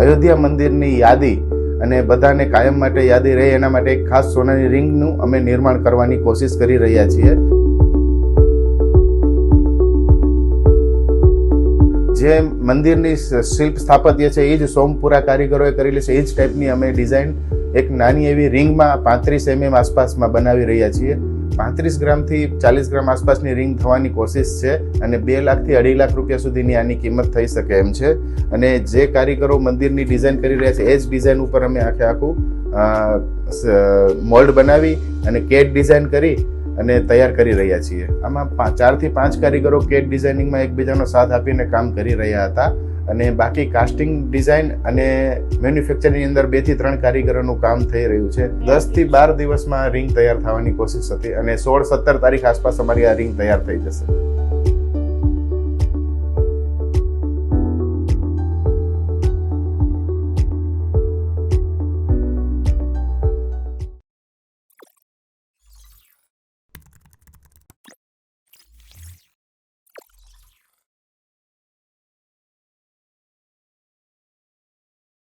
અયોધ્યા મંદિરની યાદી અને બધાને કાયમ માટે યાદી રહે એના માટે એક ખાસ સોનાની રિંગનું અમે નિર્માણ કરવાની કોશિશ કરી રહ્યા છીએ. જે મંદિરની શિલ્પ સ્થાપત્ય છે, એ જ સોમપુરા કારીગરોએ કરેલી છે, એ જ ટાઈપની અમે ડિઝાઇન એક નાની એવી રિંગમાં પાંત્રીસ એમએમ આસપાસમાં બનાવી રહ્યા છીએ. પાંત્રીસ ગ્રામથી ચાલીસ ગ્રામ આસપાસની રિંગ થવાની કોશિશ છે અને બે લાખથી અઢી લાખ રૂપિયા સુધીની આની કિંમત થઈ શકે એમ છે. અને જે કારીગરો મંદિરની ડિઝાઇન કરી રહ્યા છે, એ જ ડિઝાઇન ઉપર અમે આખે આખું મોલ્ડ બનાવી અને કેટ ડિઝાઇન કરી અને તૈયાર કરી રહ્યા છીએ. આમાં ચારથી પાંચ કારીગરો કેટ ડિઝાઇનિંગમાં એકબીજાનો સાથ આપીને કામ કરી રહ્યા હતા. અને બાકી કાસ્ટિંગ ડિઝાઇન અને મેન્યુફેક્ચરની અંદર બેથી ત્રણ કારીગરોનું કામ થઈ રહ્યું છે. દસથી બાર દિવસમાં રિંગ તૈયાર થવાની કોશિશ હતી અને સોળ સત્તર તારીખ આસપાસ અમારી આ રિંગ તૈયાર થઈ જશે.